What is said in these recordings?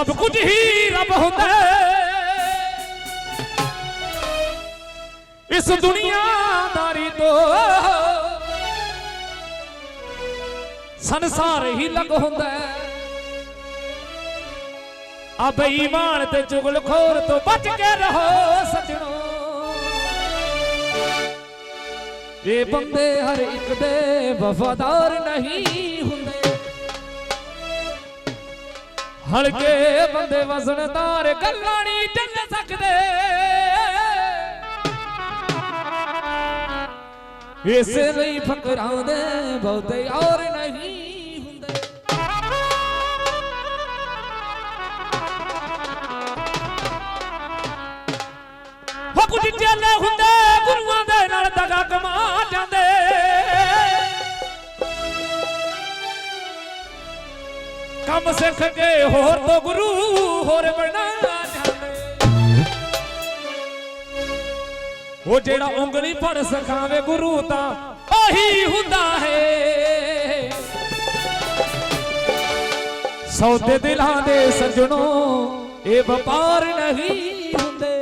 ਸਭ ਕੁਝ ਹੀ ਰੱਬ ਹੁੰਦਾ ਇਸ ਦੁਨੀਆਦਾਰੀ ਤੋਂ ਸੰਸਾਰ ਹੀ ਲੱਗ ਹੁੰਦਾ ਹੈ। ਆ ਬੇਈਮਾਨ ਤੇ ਚੁਗਲਖੋਰ ਤੋਂ ਬਚ ਕੇ ਰਹੋ ਸਜਣੋ। ਇਹ ਬੰਦੇ ਹਰ ਇੱਕ ਦੇ ਵਫਾਦਾਰ ਨਹੀਂ ਹੁੰਦੇ। ਹਲਕੇ ਬੰਦੇ ਵਜ਼ਨਦਾਰ ਗੱਲਾਂ ਨਹੀਂ ਚੱਲ ਸਕਦੇ। ਇਸੇ ਲਈ ਫਕਰਾਂ ਦੇ ਬਹੁਤੇ ਔਰ ਨਹੀਂ ਹੁੰਦੇ। ਕੁਝ ਚੱਲੇ ਹੁੰਦੇ, ਗੁਰੂਆਂ ਦੇ ਨਾਲ ਦਗਾ ਕਮਾ ਜਾਂਦੇ। ਕੰਮ ਸਿੱਖ ਕੇ ਹੋਰ ਤੋਂ ਗੁਰੂ ਹੋਰ ਬਣਾ ਜਾਂਦੇ ਉਹ ਜਿਹੜਾ ਉਂਗਲੀ ਫੜ ਸਖਾਵੇ ਗੁਰੂ ਤਾਂ ਉਹੀ ਹੁੰਦਾ ਹੈ। ਸੌਦੇ ਦਿਲਾਂ ਦੇ ਸੱਜਣੋ, ਇਹ ਵਪਾਰ ਨਹੀਂ ਹੁੰਦੇ।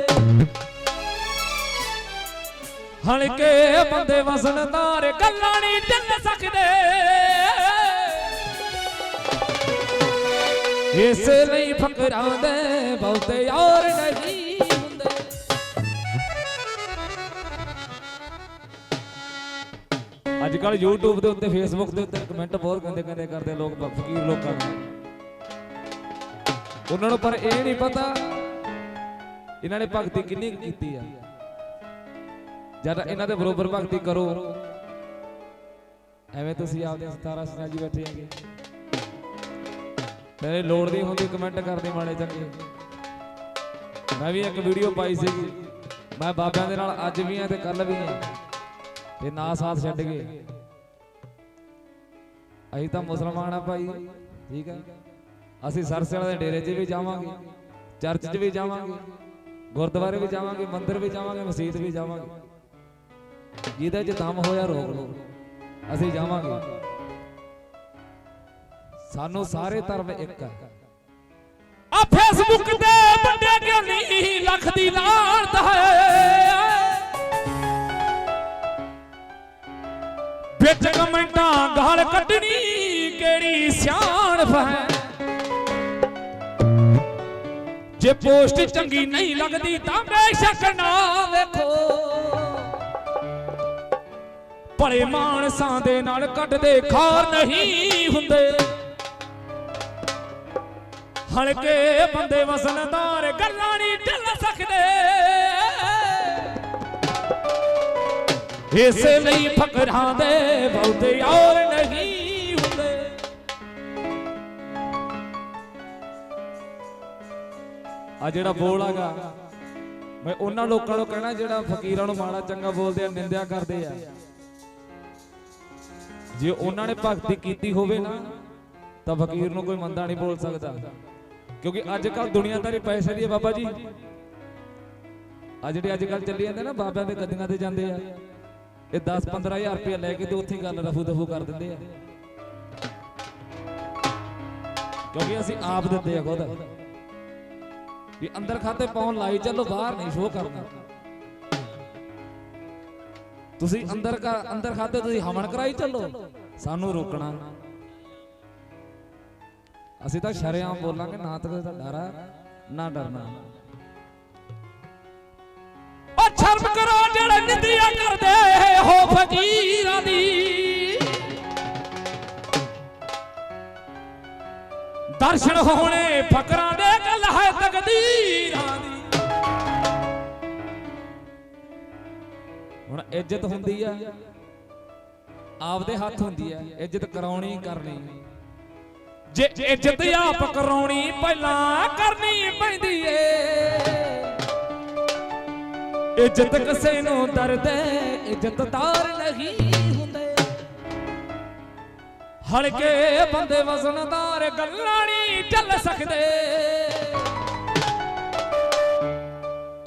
ਹਲਕੇ ਬੰਦੇ ਵਸਣਦਾਰ ਗੱਲਾਂ ਨਹੀਂ ਚੱਲ ਸਕਦੇ। ਇਸੇ ਲਈ ਫਕਰਾਂ ਦੇ ਯਾਰ ਨਹੀਂ ਹੁੰਦੇ। ਅੱਜ ਕੱਲ YouTube ਦੇ ਉੱਤੇ, Facebook ਦੇ ਉੱਤੇ ਕਮੈਂਟ ਬਹੁਤ ਗੰਦੇ ਗੰਦੇ ਕਰਦੇ ਲੋਕ ਫਕੀਰ ਲੋਕਾਂ ਨੂੰ। ਉਹਨਾਂ ਨੂੰ ਪਰ ਇਹ ਨਹੀਂ ਪਤਾ ਇਹਨਾਂ ਨੇ ਭਗਤੀ ਕਿੰਨੀ ਕੁ ਕੀਤੀ ਆ। ਜਦ ਇਹਨਾਂ ਦੇ ਬਰੋਬਰ ਭਗਤੀ ਕਰੋ। ਐਵੇਂ ਤੁਸੀਂ ਆਪਦੇ ਸਤਾਰਾ ਸੁਣਾਜੀ ਬੈਠੇ ਹੈਗੇ। ਤੇਰੇ ਲੋੜ ਨਹੀਂ ਹੁੰਦੀ ਕਮੈਂਟ ਕਰਦੇ ਮਾੜੇ ਚੰਗੇ। ਮੈਂ ਵੀ ਇੱਕ ਵੀਡੀਓ ਪਾਈ ਸੀਗੀ ਮੈਂ ਬਾਬਿਆਂ ਦੇ ਨਾਲ ਅੱਜ ਵੀ ਆ ਤੇ ਕੱਲ ਵੀ ਆ। ਤੇ ਨਾ ਸਾਥ ਛੱਡ ਗਏ ਅਸੀਂ ਤਾਂ ਮੁਸਲਮਾਨ ਆ ਭਾਈ, ਠੀਕ ਆ। ਅਸੀਂ ਸਰਸੇ ਵਾਲੇ ਦੇ ਡੇਰੇ 'ਚ ਵੀ ਜਾਵਾਂਗੇ, ਚਰਚ 'ਚ ਵੀ ਜਾਵਾਂਗੇ, ਗੁਰਦੁਆਰੇ ਵੀ ਜਾਵਾਂਗੇ, ਮੰਦਿਰ ਵੀ ਜਾਵਾਂਗੇ, ਮਸਜਿਦ ਵੀ ਜਾਵਾਂਗੇ। ਜਿਹਦੇ 'ਚ ਦਮ ਹੋਇਆ ਰੋਕ ਲਓ। ਅਸੀਂ ਜਾਵਾਂਗੇ। ਸਾਨੂੰ ਸਾਰੇ ਧਰਮ ਇੱਕ ਆ ਆ ਫੇਸਬੁੱਕ ਤੇ ਵੱਡੇ ਗਿਆਨੀ ਲੱਖ ਦੀ ਲਾਣਤ ਹੈ। ਵਿੱਚ ਕਮੈਂਟਾਂ ਗਾਲ ਕੱਢਣੀ ਕਿਹੜੀ ਸਿਆਣਪ ਹੈ। ਜੇ ਪੋਸਟ ਚੰਗੀ ਨਹੀਂ ਲੱਗਦੀ ਤਾਂ ਬੇਸ਼ੱਕ ਨਾ ਵੇਖੋ। ਭਲੇ ਮਾਨਸਾਂ ਦੇ ਨਾਲ ਕੱਢਦੇ ਖਾਰ ਨਹੀਂ ਹੁੰਦੇ। ਹਲਕੇ ਬੰਦੇ ਵਸਨਦਾਰ ਗੱਲਾਂ ਨਹੀਂ ਢਿੱਲ ਸਕਦੇ। ਇਸੇ ਲਈ ਫਕਰਾਂ ਦੇ ਬਹੁਤੇ ਔਰ ਨਹੀਂ ਹੁੰਦੇ। ਆ ਜਿਹੜਾ ਬੋਲ ਹੈਗਾ ਮੈਂ ਉਹਨਾਂ ਲੋਕਾਂ ਨੂੰ ਕਹਿਣਾ ਜਿਹੜਾ ਫਕੀਰਾਂ ਨੂੰ ਮਾੜਾ ਚੰਗਾ ਬੋਲਦੇ ਆ, ਨਿੰਦਿਆ ਕਰਦੇ ਆ। ਜੇ ਉਹਨਾਂ ਨੇ ਭਗਤੀ ਕੀਤੀ ਹੋਵੇ ਨਾ, ਤਾਂ ਫਕੀਰ ਨੂੰ ਕੋਈ ਮੰਦਾ ਨਹੀਂ ਬੋਲ ਸਕਦਾ। ਕਿਉਂਕਿ ਅੱਜ ਕੱਲ ਦੁਨੀਆਦਾਰੀ ਪੈਸੇ ਦੀ ਹੈ ਬਾਬਾ ਜੀ। ਆ ਜਿਹੜੇ ਅੱਜ ਕੱਲ ਚੱਲੀ ਜਾਂਦੇ ਨਾ, ਬਾਬਿਆਂ ਦੇ ਗੱਦੀਆਂ ਤੇ ਜਾਂਦੇ ਆ। ਇਹ 10 15000 ਰੁਪਏ ਲੈ ਕੇ ਤੇ ਉੱਥੇ ਗੱਲ ਰਫੂ ਦਫੂ ਕਰ ਦਿੰਦੇ ਆ। ਕਿਉਂਕਿ ਅਸੀਂ ਆਪ ਦਿੰਦੇ ਆ ਖੁਦ। ਵੀ ਅੰਦਰ ਖਾਤੇ ਪਾਉਣ ਲਾਈ ਚੱਲੋ ਬਾਹਰ ਨਹੀਂ ਸ਼ੋਅ ਕਰਨਾ। ਤੁਸੀਂ ਅੰਦਰ ਕਾ ਅੰਦਰ ਖਾਤੇ ਤੁਸੀਂ ਹਮਨ ਕਰਾਈ ਚੱਲੋ। ਸਾਨੂੰ ਰੋਕਣਾ। ਅਸੀਂ ਤਾਂ ਸ਼ਰਿਆਮ ਬੋਲਾਂਗੇ, ਨਾ ਤਾਂ ਕੋਈ ਡਰ ਆ ਨਾ ਡਰਨਾ। ਉਹ ਸ਼ਰਮ ਕਰੋ ਜਿਹੜੇ ਨਿੰਦਿਆ ਕਰਦੇ ਹੋ ਫਕੀਰਾਂ ਦੀ। ਦਰਸ਼ਨ ਹੋਣੇ ਫਕਰਾਂ ਦੇ ਗੱਲ ਹੈ ਤਕਦੀਰਾਂ ਦੀ। ਹੁਣ ਇੱਜ਼ਤ ਹੁੰਦੀ ਆ ਆਪਦੇ ਹੱਥ ਹੁੰਦੀ ਆ ਇੱਜ਼ਤ ਕਰਾਉਣੀ ਕਰਨੀ। ਜੇ ਇੱਜ਼ਤ ਆਪ ਕਰਾਉਣੀ ਪਹਿਲਾਂ ਕਰਨੀ ਪੈਂਦੀ ਏ। ਇੱਜ਼ਤ ਕਿਸੇ ਨੂੰ ਦਰਦੇ ਇੱਜ਼ਤਦਾਰ ਨਹੀਂ ਹੁੰਦੇ। ਹਲਕੇ ਬੰਦੇ ਵਜ਼ਨਦਾਰ ਗੱਲਾਂ ਨਹੀਂ ਚੱਲ ਸਕਦੇ।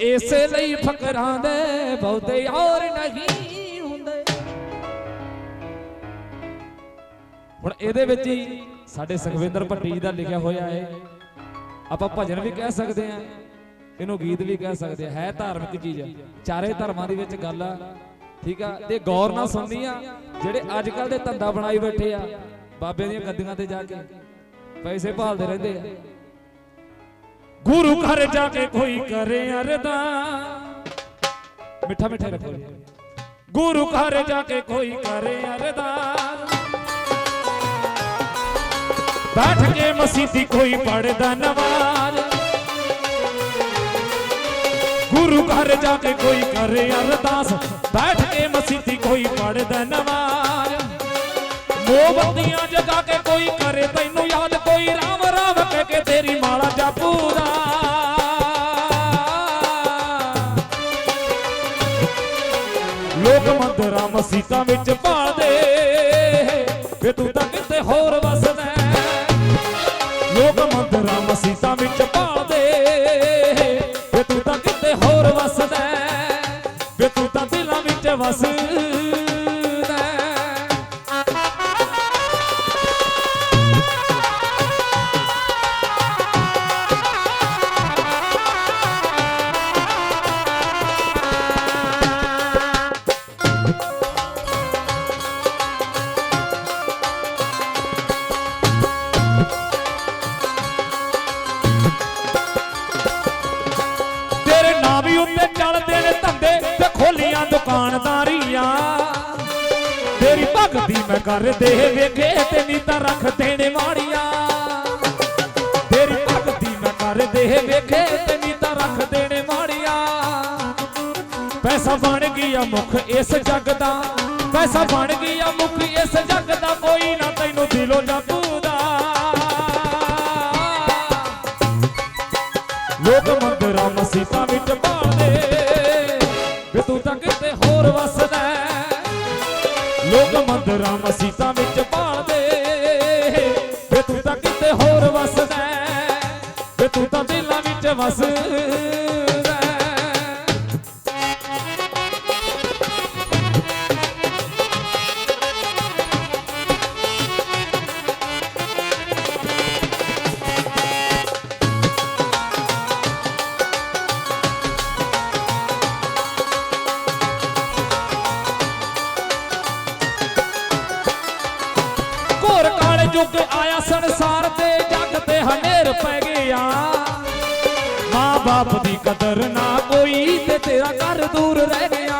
ਇਸੇ ਲਈ ਫਕਰਾਂ ਦੇ ਬਹੁਤੇ ਔਰ ਨਹੀਂ ਹੁੰਦੇ। ਹੁਣ ਇਹਦੇ ਵਿੱਚ ਹੀ ਸਾਡੇ ਸੁਖਵਿੰਦਰ ਭੱਟੀ ਜੀ ਦਾ ਲਿਖਿਆ ਹੋਇਆ ਹੈ। ਆਪਾਂ ਭਜਨ ਵੀ ਕਹਿ ਸਕਦੇ ਆ ਇਹਨੂੰ ਗੀਤ ਵੀ ਕਹਿ ਸਕਦੇ ਆ ਹੈ ਧਾਰਮਿਕ ਚੀਜ਼। ਚਾਰੇ ਧਰਮਾਂ ਦੇ ਵਿੱਚ ਗੱਲ ਆ, ਠੀਕ ਆ? ਤੇ ਗੌਰ ਨਾਲ ਸੁਣਨੀ ਆ, ਜਿਹੜੇ ਅੱਜ ਕੱਲ ਦੇ ਧੰਦਾ ਬਣਾਈ ਬੈਠੇ ਆ ਬਾਬੇ ਦੀਆਂ ਗੱਦੀਆਂ ਤੇ ਜਾ ਕੇ ਪੈਸੇ ਭਾਲਦੇ ਰਹਿੰਦੇ ਆ। ਗੁਰੂ ਘਰ ਜਾ ਕੇ ਕੋਈ ਕਰੇ ਅਰਦਾ ਮਿੱਠਾ ਮਿੱਠਾ ਰੱਖੋ ਗੁਰੂ ਘਰ ਜਾ ਕੇ ਕੋਈ ਕਰੇ ਅਰਦਾਸ। ਬੈਠ ਕੇ ਮਸੀਤੀ ਕੋਈ ਪੜਦਾ ਨਵਾਜ਼ ਗੁਰੂ ਘਰ ਜਾ ਕੇ ਕੋਈ ਕਰੇ ਅਰਦਾਸ, ਬੈਠ ਕੇ ਮਸੀਤੀ ਕੋਈ ਪੜਦਾ ਨਵਾਜ਼ ਮੋਮਬੱਤੀਆਂ ਜਗਾ ਕੇ ਕੋਈ ਕਰੇ, ਤੈਨੂੰ ਯਾਦ ਕੋਈ ਰਾਮ ਰਾਮ ਕਹਿ ਕੇ ਤੇਰੀ ਮਾਲਾ ਜਪੂਦਾ ਲੋਕ ਮੰਦਰਾਂ ਮਸੀਤਾਂ ਵਿੱਚ ਭਾਲਦੇ, ਵੇ ਤੂੰ ਤਾਂ ਕਿਤੇ ਹੋਰ ਲੋਕ ਮੰਦਰਾਂ ਮਸੀਤਾਂ ਵਿੱਚ ਭਾਲਦੇ ਵੇ ਤੂੰ ਤਾਂ ਕਿਤੇ ਹੋਰ ਵਸਦਾ ਹੈ। ਵੇ ਤੂੰ ਤਾਂ ਦਿਲਾਂ ਵਿੱਚ ਵਸਦਾ ਤੇਰੀ ਮੈਂ ਕਰਦੇ ਵੇਖੇ ਤੇ ਨੀਤਾਂ ਰੱਖ ਦੇਣੇ ਮਾੜੀਆਂ ਤੇਰੀ ਭਗਤੀ ਮੈਂ ਕਰਦੇ ਵੇਖੇ ਤੇ ਨੀਤਾਂ ਰੱਖਦੇ ਨੇ ਮਾੜੀਆਂ ਪੈਸਾ ਬਣ ਗਿਆ ਮੁਖ ਇਸ ਜੱਗ ਦਾ। ਪੈਸਾ ਬਣ ਗਿਆ ਮੁਖ ਇਸ ਜੱਗ ਦਾ। ਕੋਈ ਨਾ ਤੈਨੂੰ ਦਿਲੋਂ ਜਪਦਾ ਲੋਕ ਮੰਦਰਾਂ ਮਸੀਤਾਂ ਵਿੱਚ ਭਾਲਦੇ ਵੇ ਤੂੰ ਤਾਂ ਕਿਤੇ ਹੋਰ ਵਸਦਾ ਵੇ ਤੂੰ ਤਾਂ ਦਿਲਾਂ ਵਿੱਚ ਵਸਦਾ ਬਾਪ ਦੀ ਕਦਰ ਨਾ ਕੋਈ ਤੇ ਤੇਰਾ ਘਰ ਦੂਰ ਰਹਿ ਗਿਆ।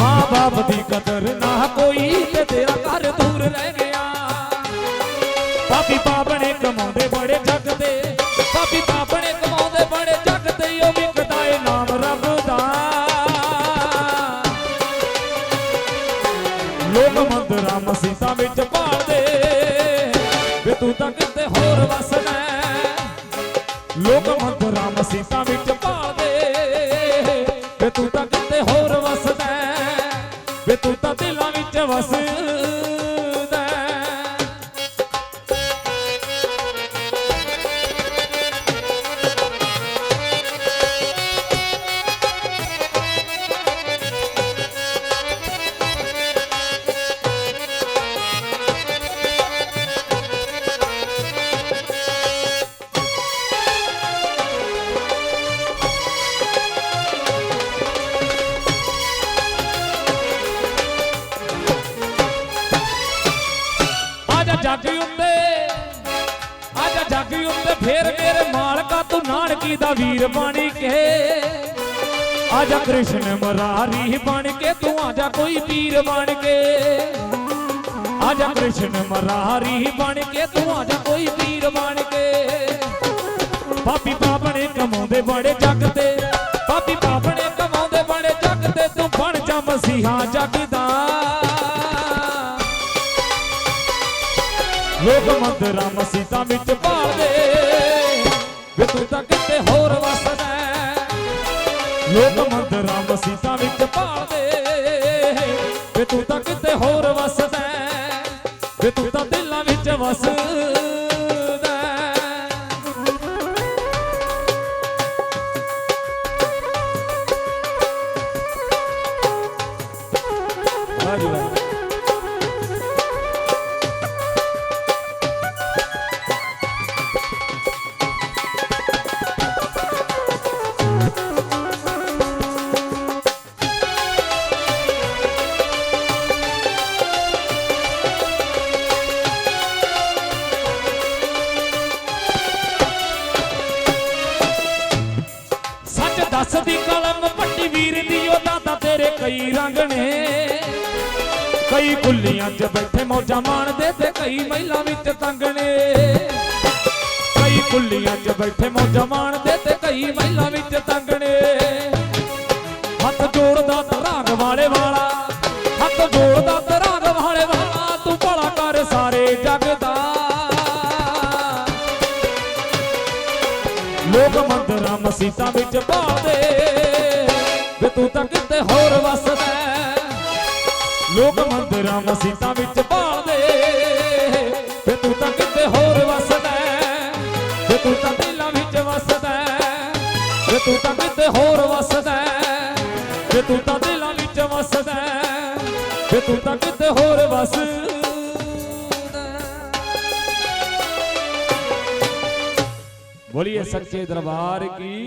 ਮਾਂ ਬਾਪ ਦੀ ਕਦਰ ਨਾ ਕੋਈ ਤੇ ਤੇਰਾ ਘਰ ਦੂਰ ਰਹਿ ਗਿਆ। ਪਾਪੀ ਪਾਪਣੇ ਕਮਾਉਂਦੇ ਬੜੇ ਜੱਗ ਤੇ। ਪਾਪੀ ਪਾਪਣੇ ਕਮਾਉਂਦੇ ਬੜੇ ਜੱਗ ਤੇ, ਉਹ ਵਿਕਦਾ ਏ ਨਾਮ ਰੱਬ ਦਾ। ਲੋਕ ਮੰਦਰਾਂ ਮਸੀਤਾਂ ਵਿੱਚ ਜੱਗ ਉੱਤੇ ਆਜਾ ਜੱਗ ਉੱਤੇ ਫੇਰ ਮੇਰੇ ਮਾਲਕਾ ਤੂੰ ਨਾਨਕੀ ਦਾ ਵੀਰ ਬਣ ਕੇ। ਆਜਾ ਕ੍ਰਿਸ਼ਨ ਮਰਾਰੀ ਬਣ ਕੇ, ਤੂੰ ਆਜਾ ਕੋਈ ਵੀਰ ਬਣ ਕੇ। ਆਜਾ ਕ੍ਰਿਸ਼ਨ ਮਰਾਰੀ ਬਣ ਕੇ, ਤੂੰ ਆਜਾ ਕੋਈ ਵੀਰ ਬਣ ਕੇ। ਪਾਪੀ ਪਾਪਣੇ ਕਮਾਉਂਦੇ ਬੜੇ ਜੱਗ ਤੇ ਪਾਪੀ ਪਾਪਣੇ ਕਮਾਉਂਦੇ ਬੜੇ ਜੱਗ ਤੇ, ਤੂੰ ਬਣ ਜਾ ਮਸੀਹਾ ਜੱਗ ਲੋਕ ਮੰਦਰਾਂ ਮਸੀਤਾਂ ਵਿੱਚ ਭਾਲਦੇ ਵੇ ਤੂੰ ਤਾਂ ਕਿਤੇ ਹੋਰ ਵਸਦਾ ਹੈ। ਲੋਕ ਮੰਦਰਾਂ ਮਸੀਤਾਂ ਵਿੱਚ ਭਾਲਦੇ ਵੇ ਤੂੰ ਤਾਂ ਕਿਤੇ ਹੋਰ ਵਸਦਾ ਹੈ। ਵੇ ਤੂੰ ਤਾਂ ਦਿਲਾਂ ਵਿੱਚ ਵਸਦਾ ਜੱਸ ਦੀ ਕਲਮ ਪੱਟੀ ਵੀਰ ਦੀ, ਉਹ ਦਾਦਾ ਤੇਰੇ ਕਈ ਰੰਗ ਨੇ। ਕਈ ਕੁੱਲੀਆਂ 'ਚ ਬੈਠੇ ਮੌਜਾਂ ਮਾਣਦੇ ਤੇ ਕਈ ਮਹਿਲਾ ਵਿੱਚ ਤੰਗ ਨੇ। ਕਈ ਕੁੱਲੀਆਂ 'ਚ ਬੈਠੇ ਮੌਜਾਂ ਮਾਣਦੇ ਤੇ ਕਈ ਮਹਿਲਾ ਵਿੱਚ ਤੰਗ ਨੇ। ਹੱਥ ਜੋੜਦਾ ਧਰਾਂਗ ਵਾਲੇ ਵਾਲਾ, ਹੱਥ ਜੋੜ ਮਸੀਤਾਂ ਵਿੱਚ ਬਾਦੇ ਵੇ ਤੂੰ ਤਾਂ ਕਿਤੇ ਹੋਰ ਵਸਦਾ ਹੈ। ਲੋਕ ਮੰਦਰਾਂ ਮਸੀਤਾਂ ਵਿੱਚ ਬਾਦੇ ਵੇ ਤੂੰ ਤਾਂ ਕਿਤੇ ਹੋਰ ਵਸਦਾ ਹੈ। ਵੇ ਤੂੰ ਤਾਂ ਦਿਲਾਂ ਵਿੱਚ ਵਸਦਾ ਵੇ ਤੂੰ ਤਾਂ ਕਿਤੇ ਹੋਰ ਵਸਦਾ ਹੈ। ਵੇ ਤੂੰ ਤਾਂ ਦਿਲਾਂ ਵਿੱਚ ਵਸਦਾ ਵੇ ਤੂੰ ਤਾਂ ਕਿਤੇ ਹੋਰ ਵਸਦਾ बोलिए सच्चे दरबार की